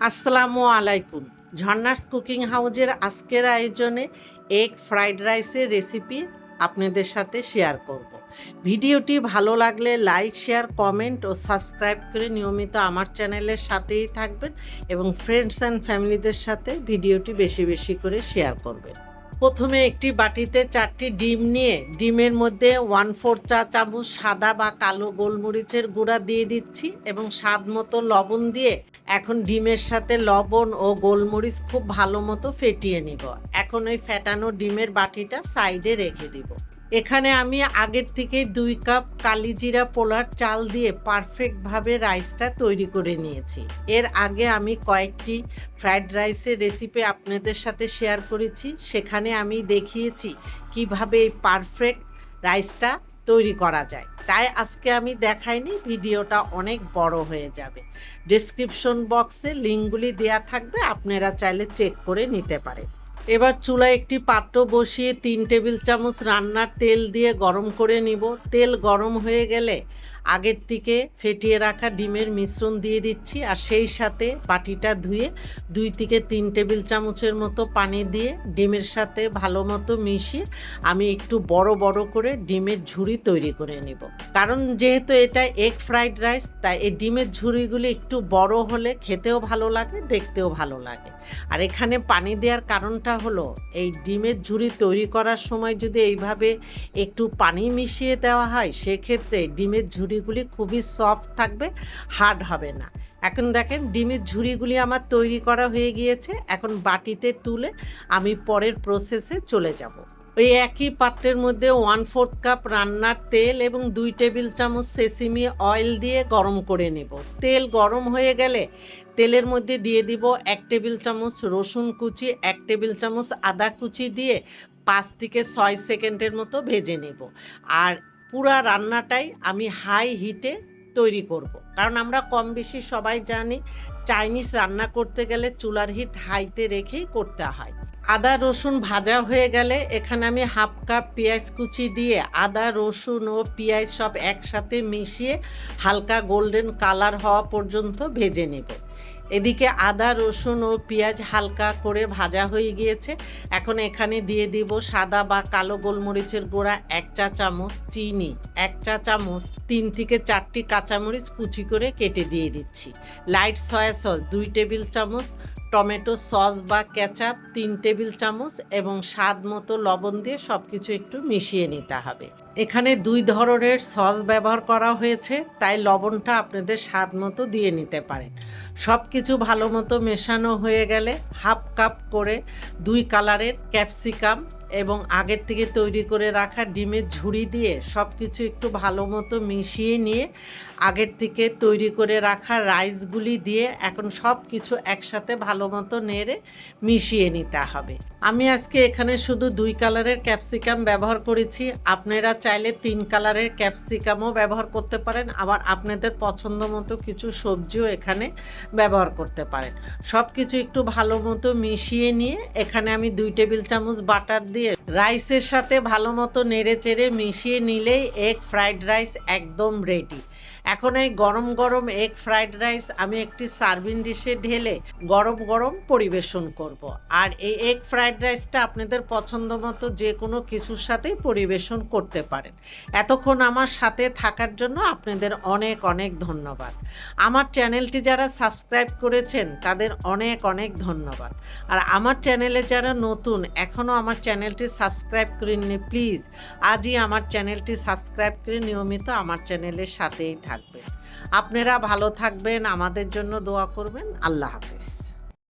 আসসালামু আলাইকুম ঝর্নার্স কুকিং হাউজের আজকের আয়োজনে এগ ফ্রাইড রাইসের রেসিপি আপনাদের সাথে শেয়ার করব। ভিডিওটি ভালো লাগলে লাইক, শেয়ার, কমেন্ট ও সাবস্ক্রাইব করে নিয়মিত আমার চ্যানেলের সাথেই থাকবেন এবং ফ্রেন্ডস অ্যান্ড ফ্যামিলিদের সাথে ভিডিওটি বেশি বেশি করে শেয়ার করবেন প্রথমে একটি বাটিতে চারটি ডিম নিয়ে ডিমের মধ্যে ওয়ান ফোর চা চামচ সাদা বা কালো গোলমরিচের গুঁড়া দিয়ে দিচ্ছি এবং স্বাদ মতো লবণ দিয়ে এখন ডিমের সাথে লবণ ও গোলমরিচ খুব ভালো মতো ফেটিয়ে নিব। এখন ওই ফেটানো ডিমের বাটিটা সাইডে রেখে দিব। এখানে আমি আগের থেকে দুই কাপ কালিজিরা পোলার চাল দিয়ে পারফেক্টভাবে রাইসটা তৈরি করে নিয়েছি। এর আগে আমি কয়েকটি ফ্রাইড রাইসের রেসিপি আপনাদের সাথে শেয়ার করেছি। সেখানে আমি দেখিয়েছি কীভাবে এই পারফেক্ট রাইসটা তৈরি করা যায়। তাই আজকে আমি দেখাইনি, ভিডিওটা অনেক বড় হয়ে যাবে। ডিসক্রিপশন বক্সে লিঙ্কগুলি দেয়া থাকবে, আপনারা চাইলে চেক করে নিতে পারেন। এবার চুলায় একটি পাত্র বসিয়ে তিন টেবিল চামচ রান্নার তেল দিয়ে গরম করে নিব। তেল গরম হয়ে গেলে আগের থেকে ফেটিয়ে রাখা ডিমের মিশ্রণ দিয়ে দিচ্ছি আর সেই সাথে বাটিটা ধুয়ে দুই থেকে তিন টেবিল চামচের মতো পানি দিয়ে ডিমের সাথে ভালো মতো মিশিয়ে আমি একটু বড় বড় করে ডিমের ঝুড়ি তৈরি করে নিব। কারণ যেহেতু এটা এগ ফ্রাইড রাইস তাই এই ডিমের ঝুড়িগুলি একটু বড় হলে খেতেও ভালো লাগে, দেখতেও ভালো লাগে। আর এখানে পানি দেওয়ার কারণটা হলো এই ডিমের ঝুড়ি তৈরি করার সময় যদি এইভাবে একটু পানি মিশিয়ে দেওয়া হয়, সেক্ষেত্রে ডিমের ঝুড়িগুলি খুবই সফট থাকবে হার্ড হবে না। এখন দেখেন ডিমের ঝুড়িগুলি আমার তৈরি করা হয়ে গিয়েছে, এখন বাটিতে তুলে আমি পরের প্রসেসে চলে যাব। ওই একই পাত্রের মধ্যে ওয়ান ফোর্থ কাপ রান্নার তেল এবং দুই টেবিল চামচ সেসিমি অয়েল দিয়ে গরম করে নেব। তেল গরম হয়ে গেলে তেলের মধ্যে দিয়ে দিব এক টেবিল চামচ রসুন কুচি, এক টেবিল চামচ আদা কুচি দিয়ে পাঁচ থেকে ছয় সেকেন্ডের মতো ভেজে নেব। আর পুরা রান্নাটাই আমি হাই হিটে তৈরি করব। কারণ আমরা কম বেশি সবাই জানি চাইনিজ রান্না করতে গেলে চুলার হিট হাইতে রেখেই করতে হয় আদা, রসুন ভাজা হয়ে গেলে এখানে আমি হাফ কাপ পেঁয়াজ কুচি দিয়ে আদা, রসুন ও পেঁয়াজ সব একসাথে মিশিয়ে হালকা গোল্ডেন কালার হওয়া পর্যন্ত ভেজে নেব এদিকে আদা, রসুন ও পেঁয়াজ হালকা করে ভাজা হয়ে গিয়েছে। এখন এখানে দিয়ে দিব সাদা বা কালো গোলমরিচের গুঁড়া, এক চা চামচ চিনি, এক চা চামচ তিন থেকে চারটি কাঁচামরিচ কুচি করে কেটে দিয়ে দিচ্ছি। লাইট সয়া সস দুই টেবিল চামচ টমেটো সস বা কেচাপ, তিন টেবিল চামচ এবং স্বাদ মতো লবণ দিয়ে সব কিছু একটু মিশিয়ে নিতে হবে। এখানে দুই ধরনের সস ব্যবহার করা হয়েছে, তাই লবণটা আপনাদের স্বাদ মতো দিয়ে নিতে পারেন। সব কিছু ভালো মতো মেশানো হয়ে গেলে হাফ কাপ করে দুই কালারের ক্যাপসিকাম এবং আগের থেকে তৈরি করে রাখা ডিমের ঝুড়ি দিয়ে সব কিছু একটু ভালো মতো মিশিয়ে নিয়ে আগের থেকে তৈরি করে রাখা রাইসগুলি দিয়ে এখন সব কিছু একসাথে ভালো মতো নেড়ে মিশিয়ে নিতে হবে। আমি আজকে এখানে শুধু দুই কালারের ক্যাপসিকাম ব্যবহার করেছি। আপনারা চাইলে তিন কালারের ক্যাপসিকামও ব্যবহার করতে পারেন। আবার আপনাদের পছন্দ মতো কিছু সবজিও এখানে ব্যবহার করতে পারেন। সব কিছু একটু ভালো মতো মিশিয়ে নিয়ে এখানে আমি দুই টেবিল চামচ বাটার দিয়ে রাইসের সাথে ভালো মতো নেড়ে চেড়ে মিশিয়ে নিলেই এগ ফ্রাইড রাইস একদম রেডি এখন এই গরম গরম এগ ফ্রাইড রাইস আমি একটি সার্ভিং ডিশে ঢেলে গরম গরম পরিবেশন করব। আর এই এগ ফ্রাইড রাইসটা আপনাদের পছন্দ মতো যে কোনো কিছুর সাথেই পরিবেশন করতে পারেন। এতক্ষণ আমার সাথে থাকার জন্য আপনাদের অনেক অনেক ধন্যবাদ। আমার চ্যানেলটি যারা সাবস্ক্রাইব করেছেন, তাদের অনেক অনেক ধন্যবাদ। আর আমার চ্যানেলে যারা নতুন, এখনও আমার চ্যানেলটি সাবস্ক্রাইব করেননি, প্লিজ। আজই আমার চ্যানেলটি সাবস্ক্রাইব করে নিয়মিত আমার চ্যানেলের সাথেই থাকবেন। আপনারা ভালো থাকবেন, আমাদের জন্য দোয়া করবেন। আল্লাহ হাফেজ।